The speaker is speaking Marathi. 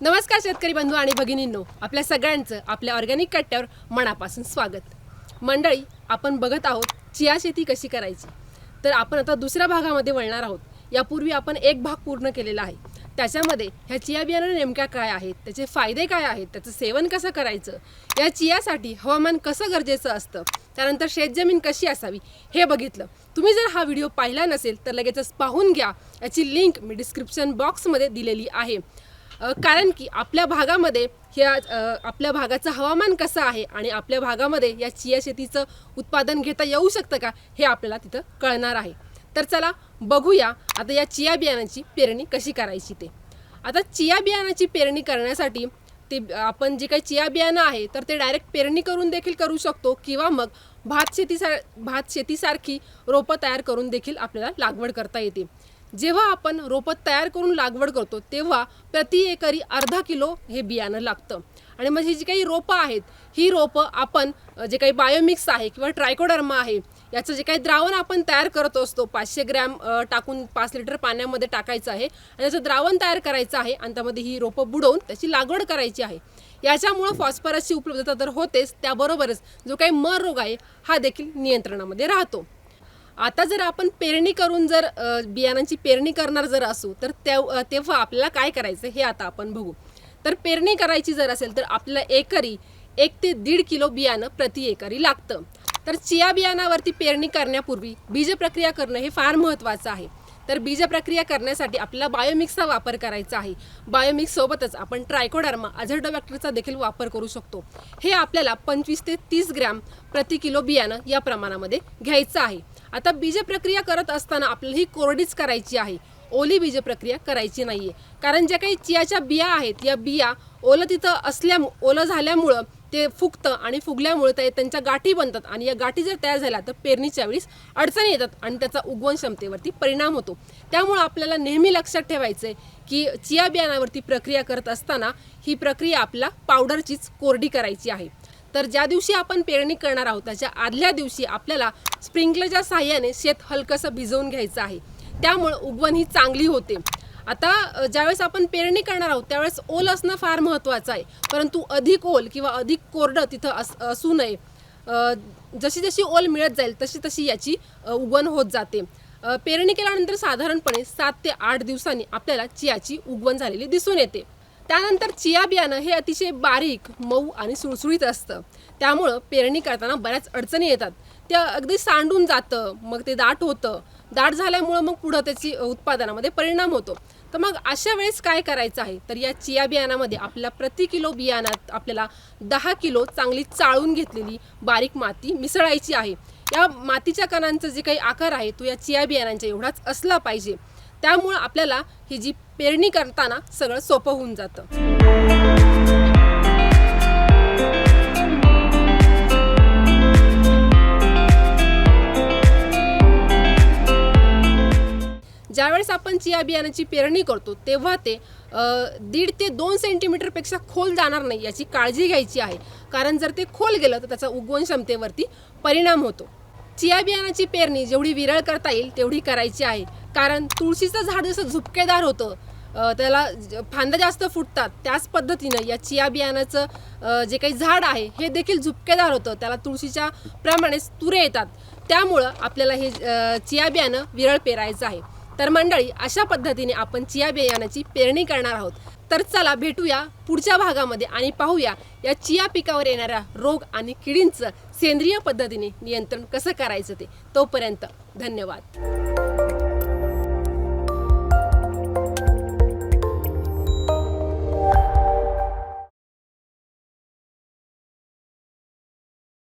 नमस्कार शेतकरी बंधू आणि भगिनींनो आपल्या सगळ्यांचं आपल्या ऑर्गॅनिक कट्ट्यावर मनापासून स्वागत. मंडळी आपण बघत आहोत चिया शेती कशी करायची. तर आपण आता दुसऱ्या भागामध्ये वळणार आहोत. यापूर्वी आपण एक भाग पूर्ण केलेला आहे. त्याच्यामध्ये ह्या चिया बियाणं नेमक्या काय आहेत त्याचे फायदे काय आहेत त्याचं सेवन कसं करायचं या चियासाठी हवामान कसं गरजेचं असतं त्यानंतर शेतजमीन कशी असावी हे बघितलं. तुम्ही जर हा व्हिडिओ पाहिला नसेल तर लगेचच पाहून घ्या. याची लिंक मी डिस्क्रिप्शन बॉक्समध्ये दिलेली आहे. कारण की आपल्या भागामध्ये ह्या आपल्या भागाचं हवामान कसं आहे आणि आपल्या भागामध्ये या चिया शेतीचं उत्पादन घेता येऊ शकतं का हे आपल्याला तिथं कळणार आहे. तर चला बघूया आता या चिया बियाणाची पेरणी कशी करायची ते. आता चिया बियाणाची पेरणी करण्यासाठी ते आपण जे काही चिया बियाणं आहे तर ते डायरेक्ट पेरणी करून देखील करू शकतो किंवा मग भात शेतीसार भात शेतीसारखी रोपं तयार करून देखील आपल्याला लागवड करता येते. जेव्हा आपण रोपं तयार करून लागवड करतो तेव्हा प्रति एकरी अर्धा किलो हे बियाणं लागतं. आणि मग ही जी काही रोपं आहेत ही रोपं आपण जे काही बायोमिक्स आहे किंवा ट्रायकोडर्मा आहे याचं जे काही द्रावण आपण तयार करत असतो पाचशे ग्रॅम टाकून पाच लिटर पाण्यामध्ये टाकायचं आहे आणि त्याचं द्रावण तयार करायचं आहे आणि त्यामध्ये ही रोपं बुडवून त्याची लागवड करायची आहे. याच्यामुळं फॉस्फरसची उपलब्धता तर होतेच त्याबरोबरच जो काही मर रोग आहे हा देखील नियंत्रणामध्ये राहतो. आता जर आपण पेरणी करून जर बियाणांची पेरणी करणार जर असू तर तेव तेव्हा आपल्याला काय करायचं हे आता आपण बघू. तर पेरणी करायची जर असेल तर आपल्याला एकरी एक ते दीड किलो बियाणं प्रति एकरी लागतं. तर चिया बियाणावरती पेरणी करण्यापूर्वी बीज प्रक्रिया करणं हे फार महत्त्वाचं आहे. तर बीज प्रक्रिया करण्यासाठी आपल्याला बायोमिक्सचा वापर करायचा आहे. बायोमिक्ससोबतच आपण ट्रायकोडर्मा अझर्डोबॅक्टरचा देखील वापर करू शकतो. हे आपल्याला पंचवीस ते तीस ग्रॅम प्रति किलो बियाणं या प्रमाणामध्ये घ्यायचं आहे. आता बीज प्रक्रिया करत असताना आपल्याला ही कोरडीच करायची आहे. ओली बीज प्रक्रिया करायची नाहीये. कारण ज्या काही चियाच्या बिया आहेत या बिया ओलं तिथं असल्या ओलं झाल्यामुळं ते फुगतं आणि फुगल्यामुळे ते त्यांच्या गाठी बनतात आणि या गाठी जर तयार झाल्या तर पेरणीच्या वेळेस अडचणी येतात आणि त्याचा उगवण क्षमतेवरती परिणाम होतो. त्यामुळं आपल्याला नेहमी लक्षात ठेवायचं आहे की चिया बियाणावरती प्रक्रिया करत असताना ही प्रक्रिया आपला पावडरचीच कोरडी करायची आहे. तर ज्या दिवशी आपण पेरणी करणार आहोत त्याच्या आदल्या दिवशी आपल्याला स्प्रिंकलरच्या साह्याने शेत हलकंसं भिजवून घ्यायचं आहे. त्यामुळं उगवण ही चांगली होते. आता ज्यावेळेस आपण पेरणी करणार आहोत त्यावेळेस ओल असणं फार महत्त्वाचं आहे. परंतु अधिक ओल किंवा अधिक कोरडं तिथं अस असू नये. जशी जशी ओल मिळत जाईल तशी तशी याची उगवण होत जाते. पेरणी केल्यानंतर साधारणपणे सात ते आठ दिवसांनी आपल्याला चियाची उगवण झालेली दिसून येते. त्यानंतर चिया बियाणं हे अतिशय बारीक मऊ आणि सुळसुळीत असतं. त्यामुळं पेरणी करताना बऱ्याच अडचणी येतात. ते अगदी सांडून जातं मग ते दाट होतं. दाट झाल्यामुळं मग पुढं त्याची उत्पादनामध्ये परिणाम होतो. तर मग अशा वेळेस काय करायचं आहे? तर या चिया बियाणामध्ये आपल्या प्रति किलो बियाणात आपल्याला दहा किलो चांगली चाळून घेतलेली बारीक माती मिसळायची आहे. या मातीच्या कणांचा जे काही आकार आहे तो या चिया बियाणांच्या एवढाच असला पाहिजे. त्यामुळं आपल्याला ही जी पेरणी करताना सगळं सोपं होऊन जातं. ज्यावेळेस आपण चिया बियाण्याची पेरणी करतो तेव्हा ते दीड ते दोन सेंटीमीटरपेक्षा खोल जाणार नाही याची काळजी घ्यायची आहे. कारण जर ते खोल गेलं तर त्याचा उगवण क्षमतेवरती परिणाम होतो. चिया बियाणाची पेरणी जेवढी विरळ करता येईल तेवढी करायची आहे. कारण तुळशीचं झाड जसं झुपकेदार होतं. त्याला फांद्या जास्त फुटतात. त्याच पद्धतीनं या चिया बियाणाचं जे काही झाड आहे हे देखील झुपकेदार होतं. त्याला तुळशीच्या प्रमाणेच तुरे येतात. त्यामुळं आपल्याला हे चिया बियाणं विरळ पेरायचं आहे. तर मंडळी अशा पद्धतीने आपण चिया बियाण्याची पेरणी करणार आहोत. तर चला भेटूया पुढच्या भागामध्ये आणि पाहूया या चिया पिकावर येणाऱ्या रोग आणि किडींचं सेंद्रिय पद्धतीने नियंत्रण कसं करायचं ते. तोपर्यंत धन्यवाद.